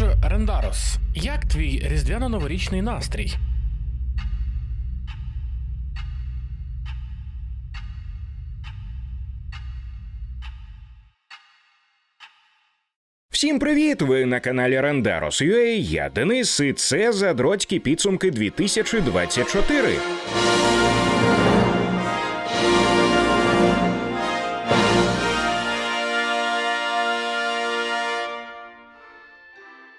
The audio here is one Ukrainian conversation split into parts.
Тож, Рендарос, як твій різдвяно-новорічний настрій? Всім привіт! Ви на каналі Randaros.ua, Я Денис, і це задроцькі підсумки 2024.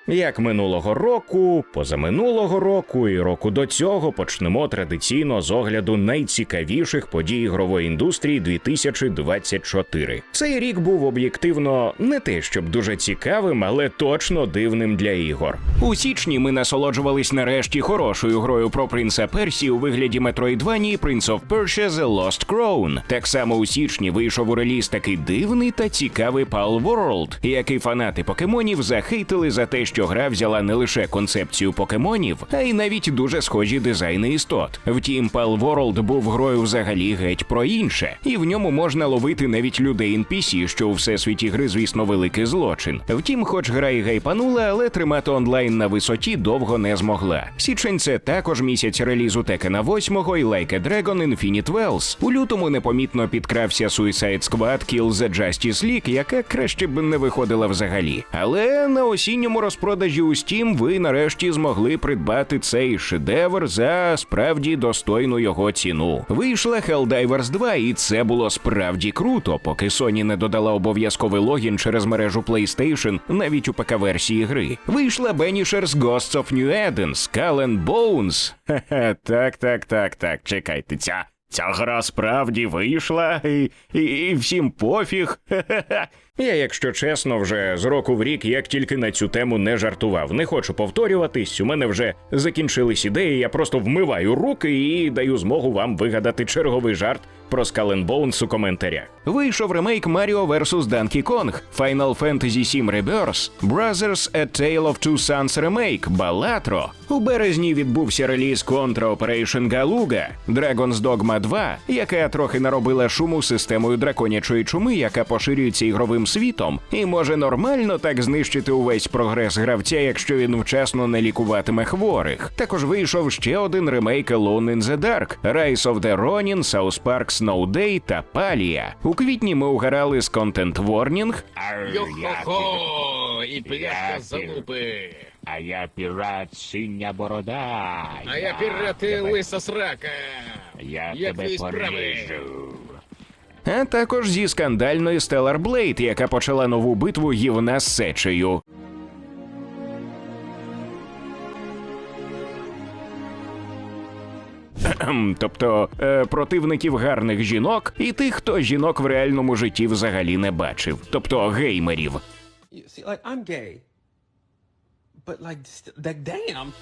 Як минулого року, позаминулого року і року до цього почнемо традиційно з огляду найцікавіших подій ігрової індустрії 2024. Цей рік був об'єктивно не те, щоб дуже цікавим, але точно дивним для ігор. У січні ми насолоджувались нарешті хорошою грою про принца Персі у вигляді Metroidvania Prince of Persia The Lost Crown. Так само у січні вийшов у реліз такий дивний та цікавий Pal World, який фанати покемонів захейтили за те, що гра взяла не лише концепцію покемонів, а й навіть дуже схожі дизайни істот. Втім, Pal World був грою взагалі геть про інше, і в ньому можна ловити навіть людей NPC, що у всесвіті гри, звісно, великий злочин. Втім, хоч гра і гайпанула, але тримати онлайн на висоті довго не змогла. Січень це також місяць релізу Текена 8 і Like a Dragon Infinite Wells. У лютому непомітно підкрався Suicide Squad Kill the Justice League, яка краще б не виходила взагалі. Але на осінньому розпродажі у Steam ви нарешті змогли придбати цей шедевр за справді достойну його ціну. Вийшла Helldivers 2, і це було справді круто, поки Sony не додала обов'язковий логін через мережу PlayStation навіть у ПК-версії гри. Вийшла Banishers Ghosts of New Eden, Skull and Bones. Хе-хе, так, так, так, так, чекайте, ця. Ця гра справді вийшла, і, і, і всім пофіг. Хе-хе-хе. Я, якщо чесно, вже з року в рік як тільки на цю тему не жартував. Не хочу повторюватись. У мене вже закінчились ідеї. Я просто вмиваю руки і даю змогу вам вигадати черговий жарт про Bones у коментарях. Вийшов ремейк Mario vs. Donkey Kong, Final Fantasy VII Rebirth, Brothers A Tale of Two Sons Remake, Balatro. У березні відбувся реліз Contra Operation Galuga, Dragon's Dogma 2, яка трохи наробила шуму системою драконячої чуми, яка поширюється ігровим світом, і може нормально так знищити увесь прогрес гравця, якщо він вчасно не лікуватиме хворих. Також вийшов ще один ремейк Alone in the Dark, Rise of the Ronin, South Park Snow Day та Палія. У квітні ми угорали з Content Warning, Йо-хо-хо! І пляшка залупи! А я пірат синя борода. А я пірати лиса срака! Я тебе поріжу. А також зі скандальної Stellar Blade, яка почала нову битву гівна з сечею. Тобто е, противників гарних жінок і тих, хто жінок в реальному житті взагалі не бачив, тобто геймерів. See, like I'm gay, but like, st- like, damn.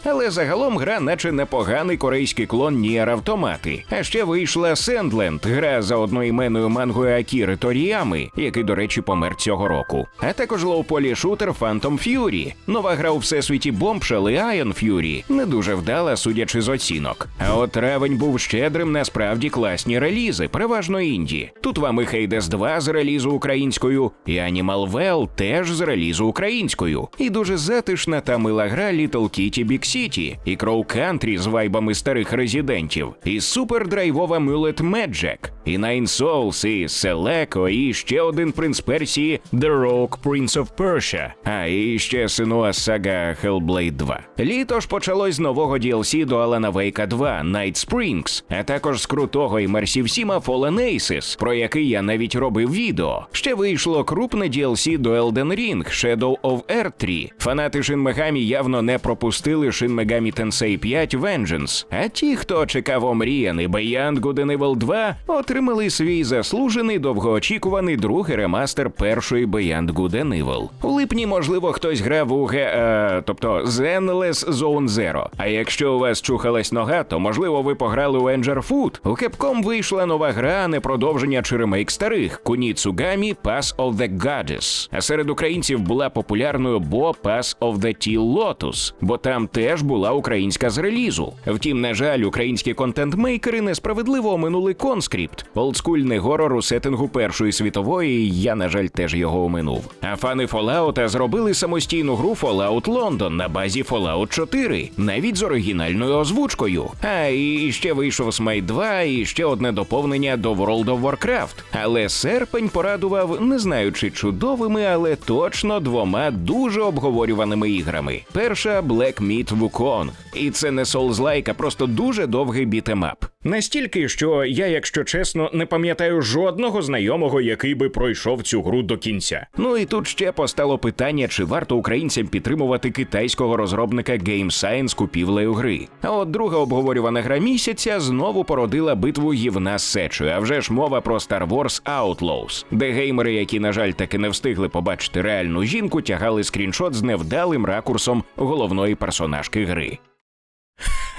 Але загалом гра, наче непоганий корейський клон Ніер Автомати. А ще вийшла Sandland, гра за одноіменною мангою Акіри Торіями, який, до речі, помер цього року. А також лоуполі шутер Phantom Fury. Нова гра у всесвіті Bombshell і Iron Fury. Не дуже вдала, судячи з оцінок. А от травень був щедрим на справді класні релізи, переважно інді. Тут вам і Hades 2 з релізу українською, і Animal Well теж з релізу українською. І дуже затишна та мила гра Little Kitty Big City, і Crow Country з вайбами старих резидентів, і супердрайвова Mullet Magic, і Nine Souls, і Селеко, і ще один принц Персії The Rogue Prince of Persia, а і ще синуа сага Hellblade 2. Літо ж почалось з нового DLC до Alana Wake 2 Night Springs, а також з крутого імерсів Сіма Fallen Aces, про який я навіть робив відео. Ще вийшло крупне DLC до Elden Ring Shadow of Earth 3. Фанати Shin Megami явно не пропустили Shin Megami Tensei 5 Vengeance, а ті, хто чекав омріяний Beyond Good and Evil 2, отримали свій заслужений довгоочікуваний другий ремастер першої Beyond Good and Evil. У липні, можливо, хтось грав у ге, е, тобто Zenless Zone Zero. А якщо у вас чухалась нога, то можливо ви пограли у Anger Food. У Capcom вийшла нова гра, а не продовження чи ремейк старих Kunitsugami Pass of the Goddess. А серед українців була популярною Bo Pass of the Teen і Lotus, бо там теж була українська з релізу. Втім, на жаль, українські контент-мейкери несправедливо оминули конскрипт, олдскульний горор у сеттингу Першої світової. Я, на жаль, теж його оминув. А фани Fallout зробили самостійну гру Fallout London на базі Fallout 4, навіть з оригінальною озвучкою. А і ще вийшов Smite 2 і ще одне доповнення до World of Warcraft. Але серпень порадував, не знаю чи чудовими, але точно двома дуже обговорюваними іграми. Перша Black Meat Wukong. І це не Souls-like, а просто дуже довгий бітемап. Настільки, що я, якщо чесно, не пам'ятаю жодного знайомого, який би пройшов цю гру до кінця. Ну і тут ще постало питання, чи варто українцям підтримувати китайського розробника Game Science купівлею гри. А от друга обговорювана гра місяця знову породила битву гівна з сечою. А вже ж мова про Star Wars Outlaws, де геймери, які, на жаль, таки не встигли побачити реальну жінку, тягали скріншот з невдалим ракурсом головної персонажки гри.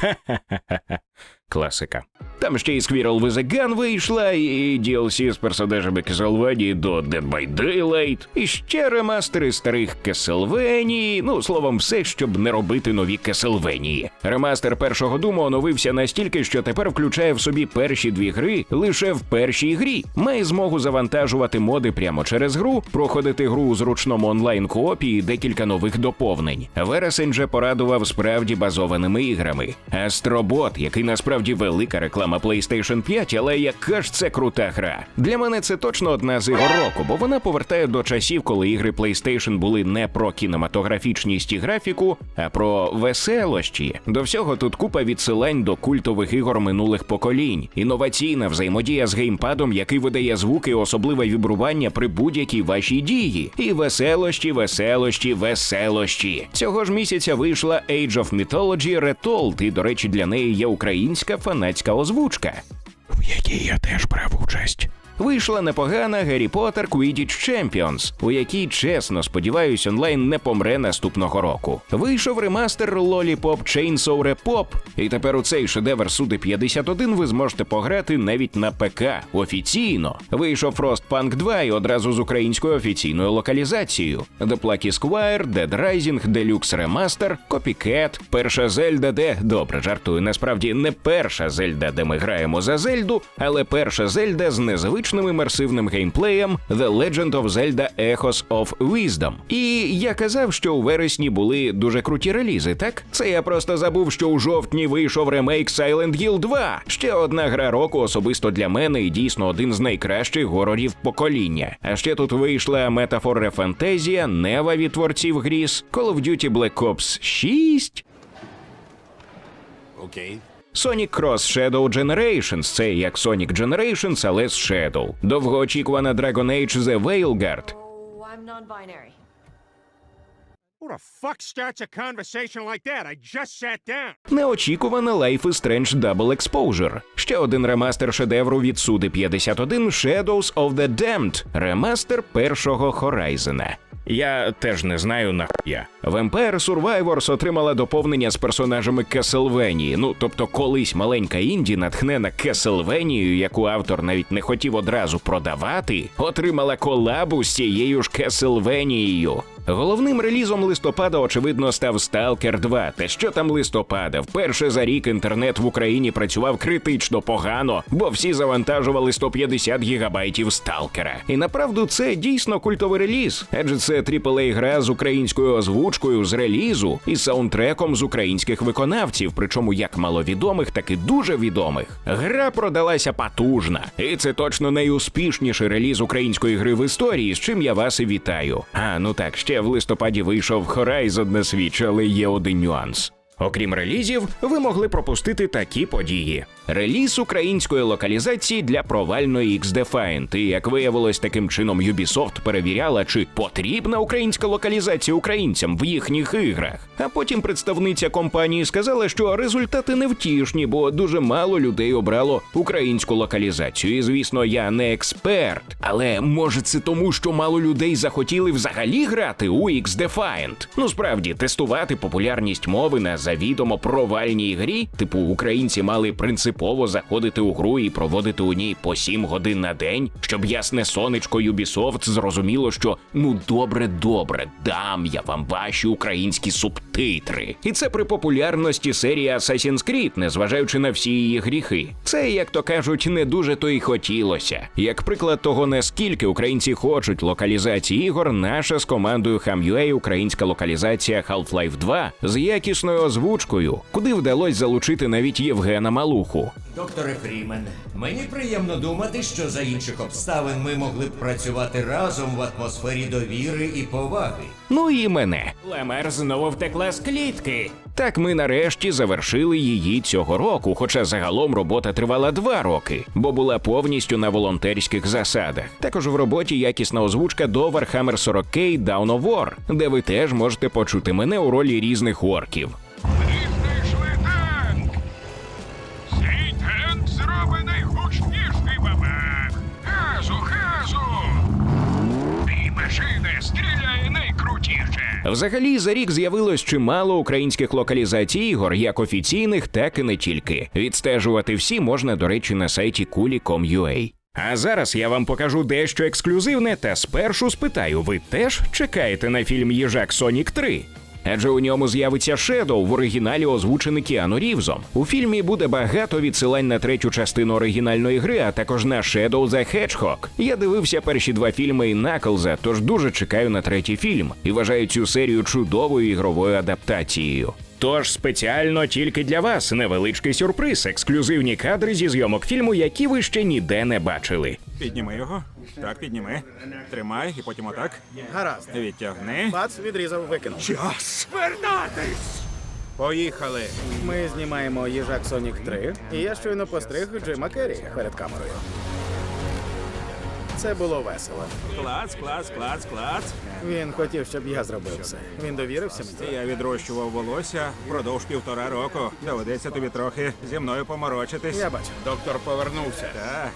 Класика. Там ще й Squirrel with a Gun вийшла, і DLC з персонажами Castlevania до Dead by Daylight, і ще ремастери старих Castlevania, ну словом, все, щоб не робити нові Castlevania. Ремастер першого Думу оновився настільки, що тепер включає в собі перші дві гри лише в першій грі. Має змогу завантажувати моди прямо через гру, проходити гру у зручному онлайн коопі і декілька нових доповнень. Вересень же порадував справді базованими іграми. Астробот, який насправді велика реклама PlayStation 5, але яка ж це крута гра. Для мене це точно одна з ігор року, бо вона повертає до часів, коли ігри PlayStation були не про кінематографічність і графіку, а про веселощі. До всього тут купа відсилань до культових ігор минулих поколінь, інноваційна взаємодія з геймпадом, який видає звуки, особливе вібрування при будь-якій вашій дії. І веселощі, веселощі, веселощі. Цього ж місяця вийшла Age of Mythology Retold, і, до речі, для неї є українська фанатська озвучка, в якій я теж брав участь. Вийшла непогана Гаррі Поттер Quidditch Champions, у якій, чесно сподіваюсь, онлайн не помре наступного року. Вийшов ремастер Lollipop Chainsaw Repop, і тепер у цей шедевр Суди 51 ви зможете пограти навіть на ПК офіційно. Вийшов Frostpunk 2 і одразу з українською офіційною локалізацією. The Plucky Squire, Dead Rising, Deluxe Remaster, Copycat, перша Зельда, де добре жартую, насправді не перша Зельда, де ми граємо за Зельду, але перша Зельда з незвичним імерсивним геймплеєм The Legend of Zelda Echoes of Wisdom. І я казав, що у вересні були дуже круті релізи, так? Це я просто забув, що у жовтні вийшов ремейк Silent Hill 2. Ще одна гра року особисто для мене і дійсно один з найкращих горорів покоління. А ще тут вийшла Metaphor Refantasia, Нева від творців Гріс, Call of Duty Black Ops 6, Sonic Cross Shadow Generations – це як Sonic Generations, але з Shadow. Довгоочікувана Dragon Age The Veilguard. Oh, Who the fuck starts a conversation like that? I just sat down. Неочікувана Life is Strange Double Exposure. Ще один ремастер шедевру від Суди 51 Shadows of the Damned. Ремастер першого Хорайзена. Я теж не знаю нахуя. Vampire Survivors отримала доповнення з персонажами Кеселвенії. Ну тобто, колись маленька інді, натхнена Castlevania, яку автор навіть не хотів одразу продавати, отримала колабу з цією ж Castlevania. Головним релізом листопада, очевидно, став Stalker 2. Та що там листопада? Вперше за рік інтернет в Україні працював критично погано, бо всі завантажували 150 гігабайтів Сталкера. І направду це дійсно культовий реліз, адже це aaa гра з українською озвучкою з релізу і саундтреком з українських виконавців, причому як маловідомих, так і дуже відомих. Гра продалася потужна, і це точно найуспішніший реліз української гри в історії, з чим я вас і вітаю. А ну так, ще в листопаді вийшов Horizon на Switch, але є один нюанс. Окрім релізів, ви могли пропустити такі події: реліз української локалізації для провальної X-Defiant. І як виявилось, таким чином Ubisoft перевіряла, чи потрібна українська локалізація українцям в їхніх іграх. А потім представниця компанії сказала, що результати невтішні, бо дуже мало людей обрало українську локалізацію. І звісно, я не експерт. Але може це тому, що мало людей захотіли взагалі грати у X-Defiant? Ну справді тестувати популярність мови на завідомо провальній грі, типу українці мали принципово заходити у гру і проводити у ній по 7 годин на день, щоб ясне сонечко Ubisoft зрозуміло, що ну добре, добре, дам я вам ваші українські субтитри. І це при популярності серії Assassin's Creed, незважаючи на всі її гріхи. Це, як то кажуть, не дуже то й хотілося. Як приклад того, наскільки українці хочуть локалізації ігор, наша з командою Ham.ua українська локалізація Half-Life 2 з якісною озвучкою, куди вдалося залучити навіть Євгена Малуху. Докторе Фрімен, мені приємно думати, що за інших обставин ми могли б працювати разом в атмосфері довіри і поваги. Ну і мене. Лемер знову втекла з клітки. Так ми нарешті завершили її цього року, хоча загалом робота тривала два роки, бо була повністю на волонтерських засадах. Також в роботі якісна озвучка до Warhammer 40K Dawn of War, де ви теж можете почути мене у ролі різних орків. Взагалі за рік з'явилось чимало українських локалізацій ігор, як офіційних, так і не тільки. Відстежувати всі можна, до речі, на сайті kuli.com.ua. А зараз я вам покажу дещо ексклюзивне та спершу спитаю, ви теж чекаєте на фільм Їжак Сонік 3? Адже у ньому з'явиться Шедоу в оригіналі озвучений Кіану Рівзом. У фільмі буде багато відсилань на третю частину оригінальної гри, а також на Shadow the Hedgehog. Я дивився перші два фільми і Наклза, тож дуже чекаю на третій фільм і вважаю цю серію чудовою ігровою адаптацією. Тож спеціально тільки для вас невеличкий сюрприз, ексклюзивні кадри зі зйомок фільму, які ви ще ніде не бачили. Підніми його. Так, підніми. Тримай і потім отак. Гаразд. Відтягни. Бац, відрізав, викинув. Час. Вернатись! Поїхали. Ми знімаємо їжак Сонік 3, і я щойно постриг Джима Керрі перед камерою. Це було весело. Клац, клац, клац, клац. Він хотів, щоб я зробив це. Він довірився мені. Я відрощував волосся впродовж півтора року. Доведеться тобі трохи зі мною поморочитись. Я бачу. Доктор повернувся. Так.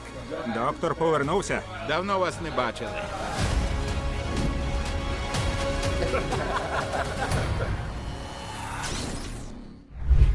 Доктор повернувся. Давно вас не бачили.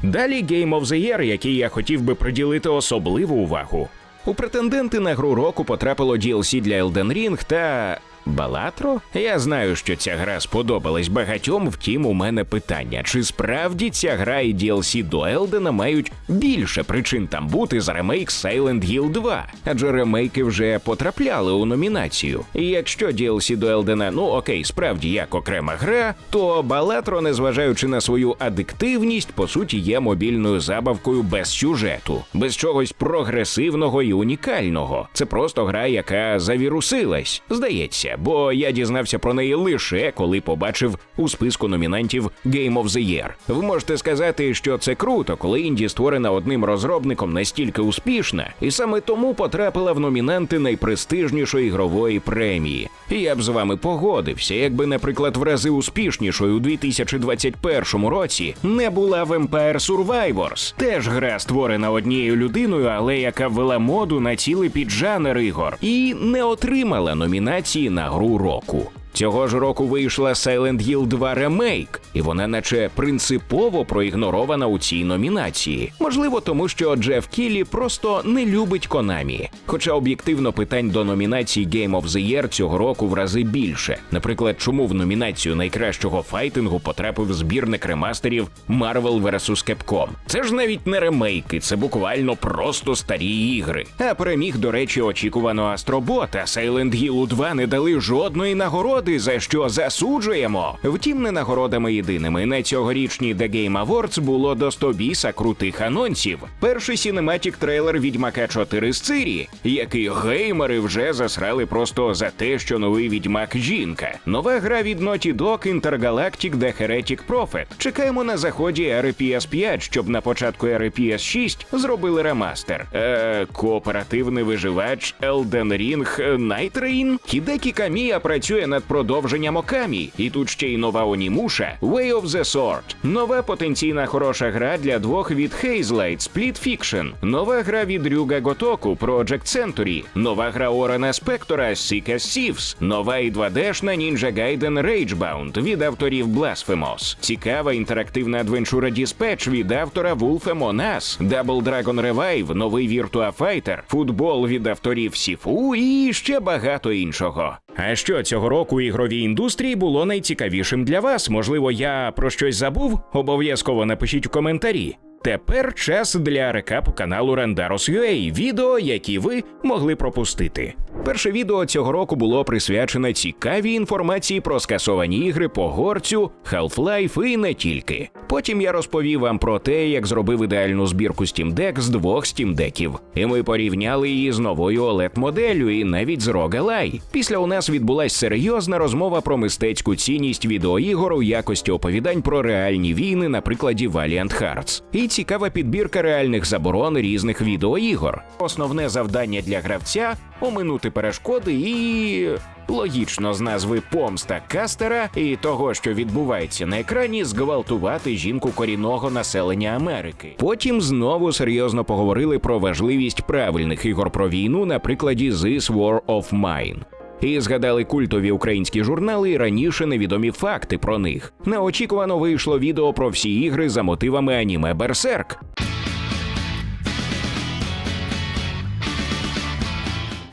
Далі Game of the Year, який я хотів би приділити особливу увагу. У претенденти на гру року потрапило DLC для Elden Ring та. Балатро? Я знаю, що ця гра сподобалась багатьом, втім, у мене питання: чи справді ця гра і DLC до Елдена мають більше причин там бути за ремейк Silent Hill 2? Адже ремейки вже потрапляли у номінацію. І якщо DLC до Елдена, ну окей, справді як окрема гра, то Балатро, незважаючи на свою адиктивність, по суті, є мобільною забавкою без сюжету, без чогось прогресивного і унікального. Це просто гра, яка завірусилась, здається, бо я дізнався про неї лише коли побачив у списку номінантів Game of the Year. Ви можете сказати, що це круто, коли інді створена одним розробником настільки успішна, і саме тому потрапила в номінанти найпрестижнішої ігрової премії. Я б з вами погодився, якби, наприклад, в рази успішнішою у 2021 році не була Vampire Survivors. Теж гра створена однією людиною, але яка ввела моду на цілий піджанр ігор і не отримала номінації на гру року. Цього ж року вийшла Silent Hill 2 ремейк, і вона, наче принципово проігнорована у цій номінації. Можливо, тому що Джеф Кіллі просто не любить Конамі. Хоча об'єктивно питань до номінації Game of the Year цього року в рази більше. Наприклад, чому в номінацію найкращого файтингу потрапив збірник ремастерів Marvel vs. Capcom? Це ж навіть не ремейки, це буквально просто старі ігри. А переміг, до речі, очікувано Астробот, а Silent Hill 2 не дали жодної нагороди, за що засуджуємо. Втім, не нагородами єдиними. На цьогорічній The Game Awards було до 100 біса крутих анонсів. Перший сінематік трейлер Відьмака 4 з Цирі, який геймери вже засрали просто за те, що новий відьмак жінка. Нова гра від Naughty Dog Intergalactic The Heretic Prophet. Чекаємо на заході ери PS5, щоб на початку ери PS6 зробили ремастер. Е, кооперативний виживач Elden Ring Night Rain. Хідекі Камія працює над продовження Мокамі, і тут ще й нова онімуша Way of the Sword. Нова потенційна хороша гра для двох від Hazelight Split Fiction. Нова гра від Рюга Готоку Project Century. Нова гра Орена Спектора Seek as Thieves. Нова і 2D-шна Ninja Gaiden Ragebound від авторів Blasphemous. Цікава інтерактивна адвенчура Dispatch від автора Wolf Among Us. Double Dragon Revive, новий Virtua Fighter, футбол від авторів Сіфу і ще багато іншого. А що цього року у ігровій індустрії було найцікавішим для вас? Можливо, я про щось забув? Обов'язково напишіть у коментарі. Тепер час для рекапу каналу Rendaros.ua, відео, які ви могли пропустити. Перше відео цього року було присвячене цікавій інформації про скасовані ігри по горцю, Half-Life і не тільки. Потім я розповів вам про те, як зробив ідеальну збірку Steam Deck з двох Steam Deckів. І ми порівняли її з новою OLED-моделлю і навіть з ROG Ally. Після у нас відбулась серйозна розмова про мистецьку цінність відеоігор у якості оповідань про реальні війни на прикладі Valiant Hearts. І цікава підбірка реальних заборон різних відеоігор. Основне завдання для гравця оминути перешкоди і. Логічно з назви помста Кастера і того, що відбувається на екрані, зґвалтувати жінку корінного населення Америки. Потім знову серйозно поговорили про важливість правильних ігор про війну на прикладі This War of Mine. І згадали культові українські журнали і раніше невідомі факти про них. Неочікувано вийшло відео про всі ігри за мотивами аніме Берсерк.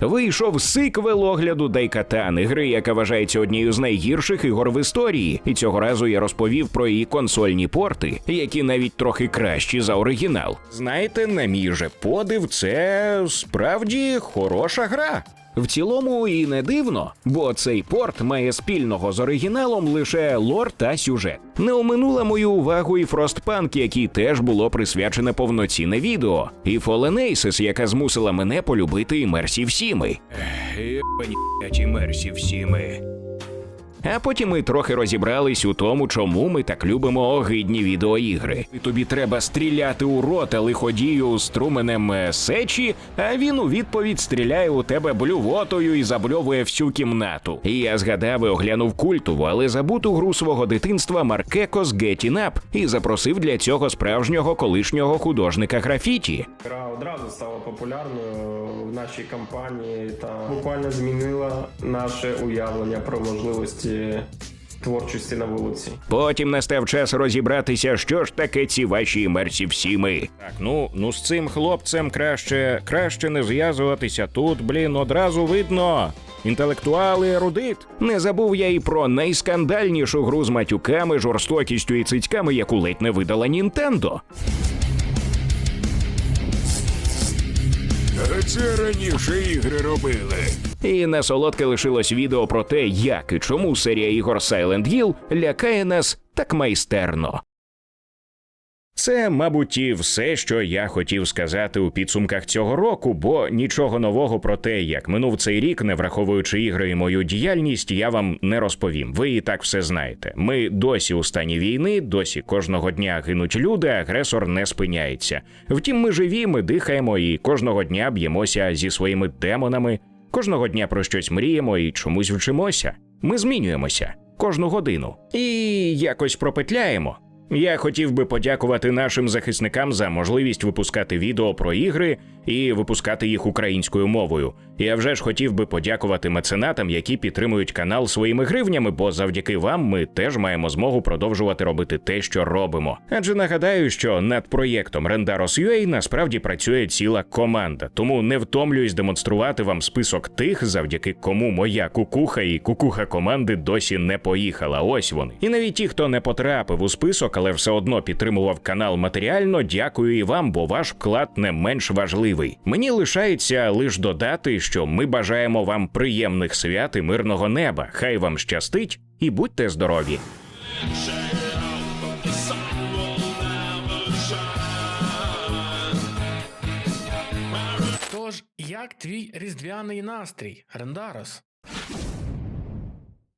Вийшов сиквел огляду Дайкатан, гри, яка вважається однією з найгірших ігор в історії. І цього разу я розповів про її консольні порти, які навіть трохи кращі за оригінал. Знаєте, на мій же подив, це справді хороша гра. В цілому і не дивно, бо цей порт має спільного з оригіналом лише лор та сюжет. Не оминула мою увагу і Фростпанк, який теж було присвячене повноцінне відео, і Фоленейсис, яка змусила мене полюбити імерсів Сіми. імерсів Сіми. А потім ми трохи розібрались у тому, чому ми так любимо огидні відеоігри. І Тобі треба стріляти у рота лиходію струменем е, сечі, а він у відповідь стріляє у тебе блювотою і забльовує всю кімнату. І я згадав і оглянув культову, але забуту гру свого дитинства Маркекос Getting Up і запросив для цього справжнього колишнього художника графіті. Гра одразу стала популярною в нашій компанії та буквально змінила наше уявлення про можливості творчості на вулиці. Потім настав час розібратися, що ж таке ці ваші імерсів сіми. Так, ну ну з цим хлопцем краще краще не зв'язуватися. Тут, блін, одразу видно. Інтелектуал і ерудит. Не забув я і про найскандальнішу гру з матюками, жорстокістю і цицьками, яку ледь не видала Нінтендо. Це раніше ігри робили. І на солодке лишилось відео про те, як і чому серія ігор Silent Hill лякає нас так майстерно. Це, мабуть, і все, що я хотів сказати у підсумках цього року, бо нічого нового про те, як минув цей рік, не враховуючи ігри і мою діяльність, я вам не розповім. Ви і так все знаєте. Ми досі у стані війни, досі кожного дня гинуть люди, агресор не спиняється. Втім, ми живі, ми дихаємо і кожного дня б'ємося зі своїми демонами. Кожного дня про щось мріємо і чомусь вчимося. Ми змінюємося кожну годину і якось пропетляємо. Я хотів би подякувати нашим захисникам за можливість випускати відео про ігри і випускати їх українською мовою. Я вже ж хотів би подякувати меценатам, які підтримують канал своїми гривнями, бо завдяки вам ми теж маємо змогу продовжувати робити те, що робимо. Адже нагадаю, що над проєктом Rendaros.ua насправді працює ціла команда, тому не втомлююсь демонструвати вам список тих, завдяки кому моя кукуха і кукуха команди досі не поїхала. Ось вони. І навіть ті, хто не потрапив у список, але все одно підтримував канал матеріально, дякую і вам, бо ваш вклад не менш важливий. Мені лишається лише додати, що ми бажаємо вам приємних свят і мирного неба. Хай вам щастить і будьте здорові! Тож, як твій різдвяний настрій, Рендарос?